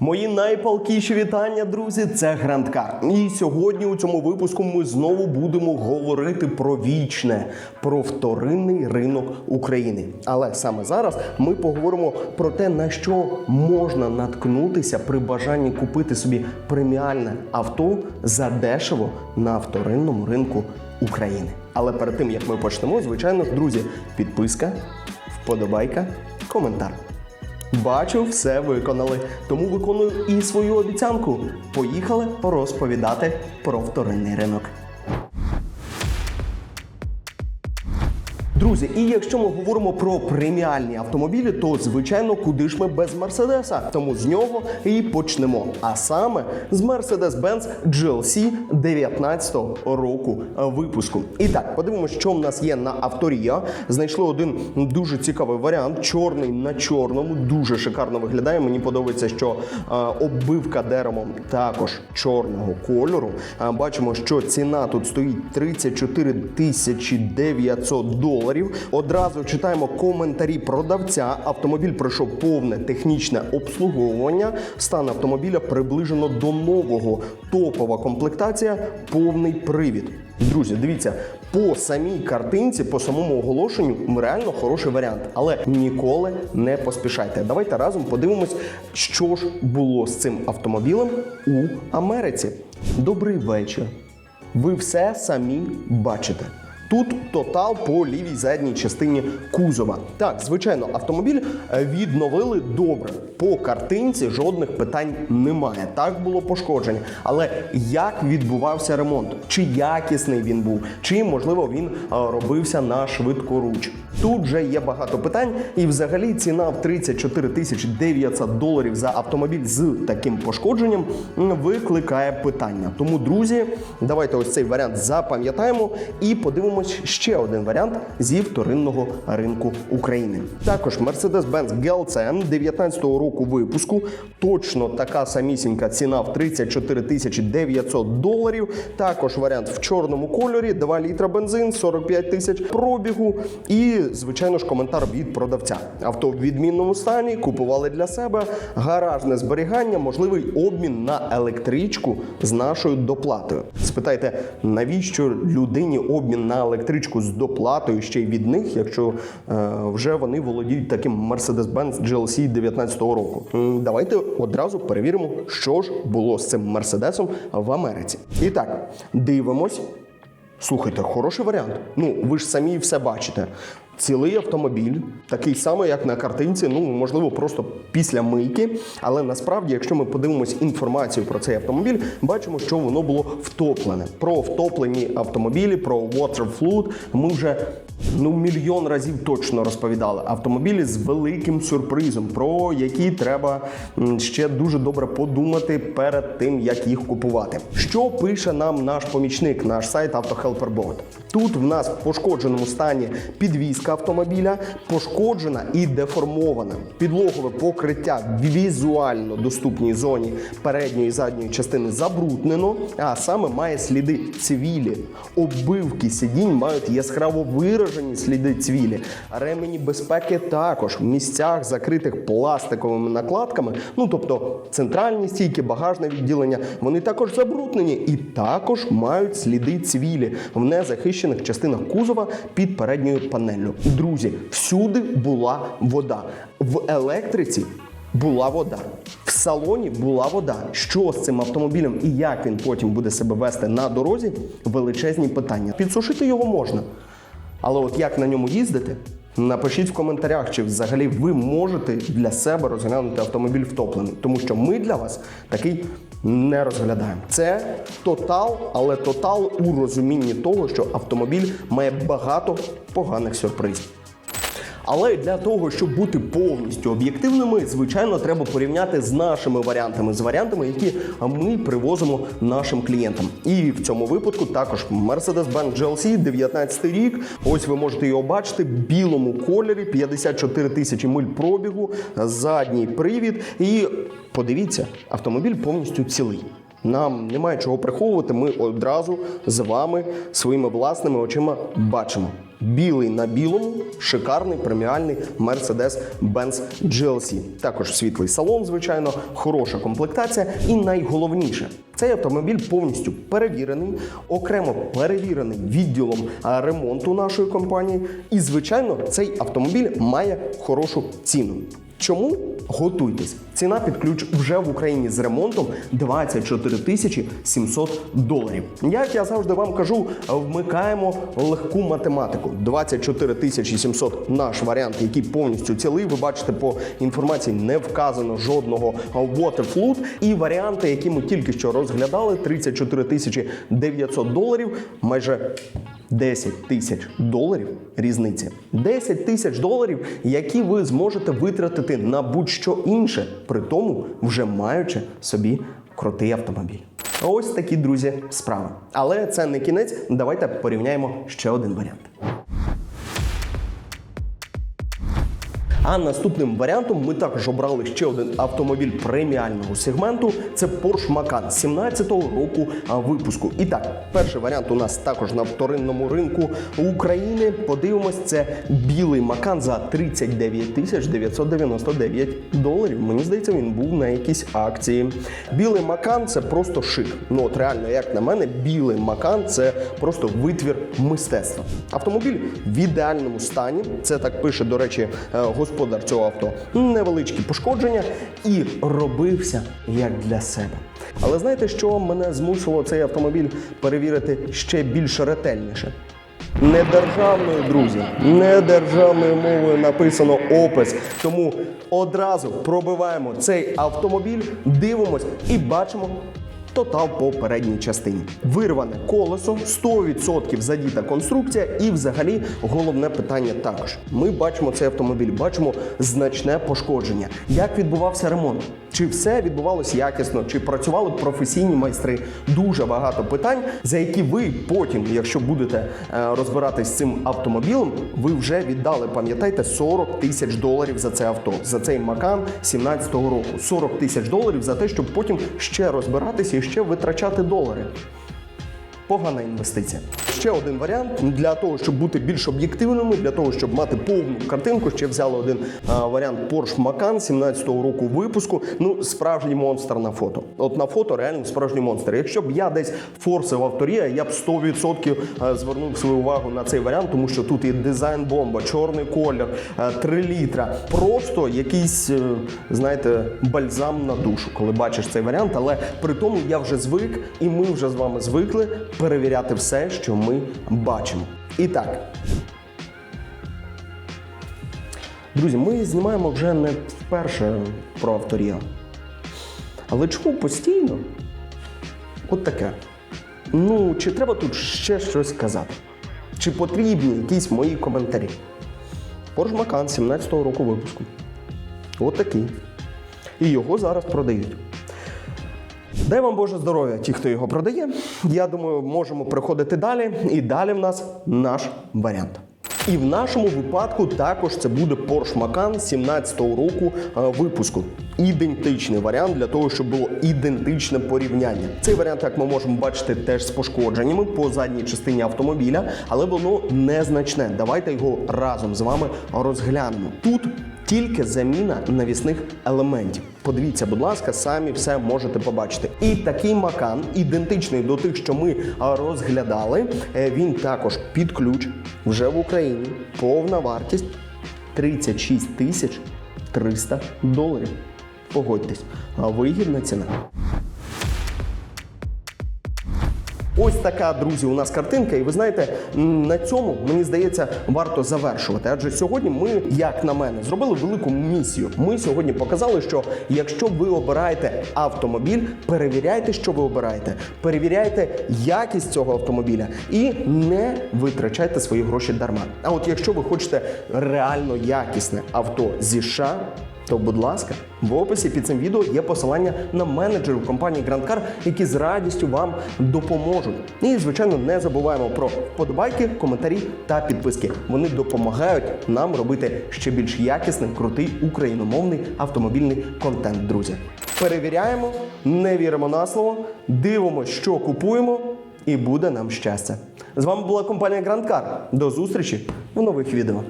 Мої найпалкіші вітання, друзі, це Гранд Кар. І сьогодні у цьому випуску ми знову будемо говорити про вічне, про вторинний ринок України. Але саме зараз ми поговоримо про те, на що можна наткнутися при бажанні купити собі преміальне авто за дешево на вторинному ринку України. Але перед тим як ми почнемо, звичайно ж, друзі, підписка, вподобайка, коментар. Бачу, все виконали. Тому виконую і свою обіцянку. Поїхали порозповідати про вторинний ринок. Друзі, і якщо ми говоримо про преміальні автомобілі, то звичайно, куди ж ми без Мерседеса? Тому з нього і почнемо. А саме з Mercedes-Benz GLC 19-го року випуску. І так, подивимося, що в нас є на авторія. Знайшли один дуже цікавий варіант: чорний на чорному, дуже шикарно виглядає. Мені подобається, що оббивка деревом також чорного кольору. Бачимо, що ціна тут стоїть 34 тисячі 900 доларів. Одразу читаємо коментарі продавця. Автомобіль пройшов повне технічне обслуговування. Стан автомобіля приближено до нового. Топова комплектація, повний привід. Друзі, дивіться, по самій картинці, по самому оголошенню, реально хороший варіант. Але ніколи не поспішайте. Давайте разом подивимось, що ж було з цим автомобілем у Америці. Добрий вечір. Ви все самі бачите. Тут тотал по лівій задній частині кузова. Так, звичайно, автомобіль е, відновили добре. По картинці жодних питань немає. Так було пошкодження. Але як відбувався ремонт? Чи якісний він був, чи можливо він е, робився на швидкоруч? Тут вже є багато питань, і взагалі ціна в 34 тисячі 900 доларів за автомобіль з таким пошкодженням викликає питання. Тому, друзі, давайте ось цей варіант запам'ятаємо і подивимось ще один варіант зі вторинного ринку України. Також Mercedes-Benz GLC 19-го року випуску. Точно така самісінька ціна в 34 тисячі 900 доларів. Також варіант в чорному кольорі, 2 літра бензин, 45 тисяч пробігу. І, звичайно ж, коментар від продавця. Авто в відмінному стані, купували для себе гаражне зберігання, можливий обмін на електричку з нашою доплатою. Спитайте, навіщо людині обмін на електричку з доплатою ще й від них, якщо е, вже вони володіють таким Mercedes-Benz GLC 19-го року? Давайте одразу перевіримо, що ж було з цим Мерседесом в Америці. І так, дивимось. Слухайте, хороший варіант. Ну, ви ж самі все бачите. Цілий автомобіль, такий самий, як на картинці, ну можливо, просто після мийки. Але насправді, якщо ми подивимось інформацію про цей автомобіль, бачимо, що воно було втоплене. Про втоплені автомобілі, про water flood ми вже ну мільйон разів точно розповідали. Автомобілі з великим сюрпризом, про які треба ще дуже добре подумати перед тим, як їх купувати. Що пише нам наш помічник, наш сайт AutoHelper.bot? Тут в нас в пошкодженому стані підвізка автомобіля, пошкоджена і деформована. Підлогове покриття в візуально доступній зоні передньої і задньої частини забруднено, а саме має сліди цвілі. Оббивки сидінь мають яскраво виражені сліди цвілі. Ремені безпеки також в місцях, закритих пластиковими накладками. Ну тобто центральні стійки, багажне відділення, вони також забруднені і також мають сліди цвілі в незахищених частинах кузова під передньою панеллю. Друзі, всюди була вода. В електриці була вода. В салоні була вода. Що з цим автомобілем і як він потім буде себе вести на дорозі? Величезні питання. Підсушити його можна. Але от як на ньому їздити? Напишіть в коментарях, чи взагалі ви можете для себе розглянути автомобіль втоплений, тому що ми для вас такий не розглядаємо. Це тотал, але тотал у розумінні того, що автомобіль має багато поганих сюрпризів. Але для того, щоб бути повністю об'єктивними, звичайно, треба порівняти з нашими варіантами, з варіантами, які ми привозимо нашим клієнтам. І в цьому випадку також Mercedes-Benz GLC 19 рік. Ось ви можете його бачити в білому кольорі, 54 тисячі миль пробігу, задній привід. І подивіться, автомобіль повністю цілий. Нам немає чого приховувати. Ми одразу з вами своїми власними очима бачимо. Білий на білому, шикарний преміальний Mercedes-Benz GLC. Також світлий салон, звичайно, хороша комплектація. І найголовніше, цей автомобіль повністю перевірений, окремо перевірений відділом ремонту нашої компанії. І, звичайно, цей автомобіль має хорошу ціну. Чому? Готуйтесь. Ціна під ключ вже в Україні з ремонтом 24 тисячі 700 доларів. Як я завжди вам кажу, вмикаємо легку математику. 24 тисячі 700 наш варіант, який повністю цілий. Ви бачите, по інформації не вказано жодного waterflood. І варіанти, які ми тільки що розглядали, 34 тисячі 900 доларів, майже 10 тисяч доларів різниці. 10 тисяч доларів, які ви зможете витратити на будь-що інше, при тому вже маючи собі крутий автомобіль. Ось такі друзі справи. Але це не кінець. Давайте порівняємо ще один варіант. А наступним варіантом ми також обрали ще один автомобіль преміального сегменту. Це Porsche Macan 17-го року випуску. І так, перший варіант у нас також на вторинному ринку України. Подивимось, це білий Macan за 39 тисяч 999 доларів. Мені здається, він був на якійсь акції. Білий Macan – це просто шик. Ну от реально, як на мене, білий Macan – це просто витвір мистецтва. Автомобіль в ідеальному стані. Це так пише, до речі, е, господар цього авто. Невеличкі пошкодження і робився як для себе. Але знаєте, що мене змусило цей автомобіль перевірити ще більш ретельніше? Не державною, друзі, не державною мовою написано опис. Тому одразу пробиваємо цей автомобіль, дивимось і бачимо. Тотал по передній частині. Вирване колесо, 100% задіта конструкція, і взагалі головне питання також. Ми бачимо цей автомобіль, бачимо значне пошкодження. Як відбувався ремонт? Чи все відбувалося якісно, чи працювали професійні майстри? Дуже багато питань, за які ви потім, якщо будете е, розбиратись з цим автомобілем, ви вже віддали, пам'ятайте, 40 тисяч доларів за це авто, за цей Макан 17-го року. 40 тисяч доларів за те, щоб потім ще розбиратися і ще витрачати долари. Погана інвестиція. Ще один варіант для того, щоб бути більш об'єктивними, для того, щоб мати повну картинку. Ще взяли один а, варіант Porsche Macan 17-го року випуску. Ну, справжній монстр на фото. От на фото реально справжній монстр. Якщо б я десь форсив авторія, я б 100% звернув свою увагу на цей варіант, тому що тут є дизайн бомба, чорний колір, а, 3 літра. Просто якийсь, е, знаєте, бальзам на душу, коли бачиш цей варіант. Але при тому я вже звик, і ми вже з вами звикли перевіряти все, що ми бачимо. І так. Друзі, ми знімаємо вже не вперше про авторія. Але чому постійно? От таке. Ну, чи треба тут ще щось сказати? Чи потрібні якісь мої коментарі? Macan 17-го року випуску. От такий. І його зараз продають. Дай вам Боже здоров'я, ті, хто його продає. Я думаю, можемо приходити далі. І далі в нас наш варіант. І в нашому випадку також це буде Porsche Macan 17-го року е, випуску. Ідентичний варіант для того, щоб було ідентичне порівняння. Цей варіант, як ми можемо бачити, теж з пошкодженнями по задній частині автомобіля, але воно незначне. Давайте його разом з вами розглянемо. Тут тільки заміна навісних елементів. Подивіться, будь ласка, самі все можете побачити. І такий макан, ідентичний до тих, що ми розглядали, е, він також під ключ вже в Україні. Повна вартість 36 тисяч 300 доларів. Погодьтесь, вигідна ціна. Ось така, друзі, у нас картинка, і ви знаєте, на цьому мені здається варто завершувати. Адже сьогодні ми, як на мене, зробили велику місію. Ми сьогодні показали, що якщо ви обираєте автомобіль, перевіряйте, що ви обираєте, перевіряйте якість цього автомобіля і не витрачайте свої гроші дарма. А от якщо ви хочете реально якісне авто зі США, то будь ласка, в описі під цим відео є посилання на менеджерів компанії Grand які з радістю вам допоможуть. І, звичайно, не забуваємо про вподобайки, коментарі та підписки. Вони допомагають нам робити ще більш якісний, крутий україномовний автомобільний контент, друзі. Перевіряємо, не віримо на слово, дивимося, що купуємо, і буде нам щастя. З вами була компанія Grand Car. До зустрічі у нових відео.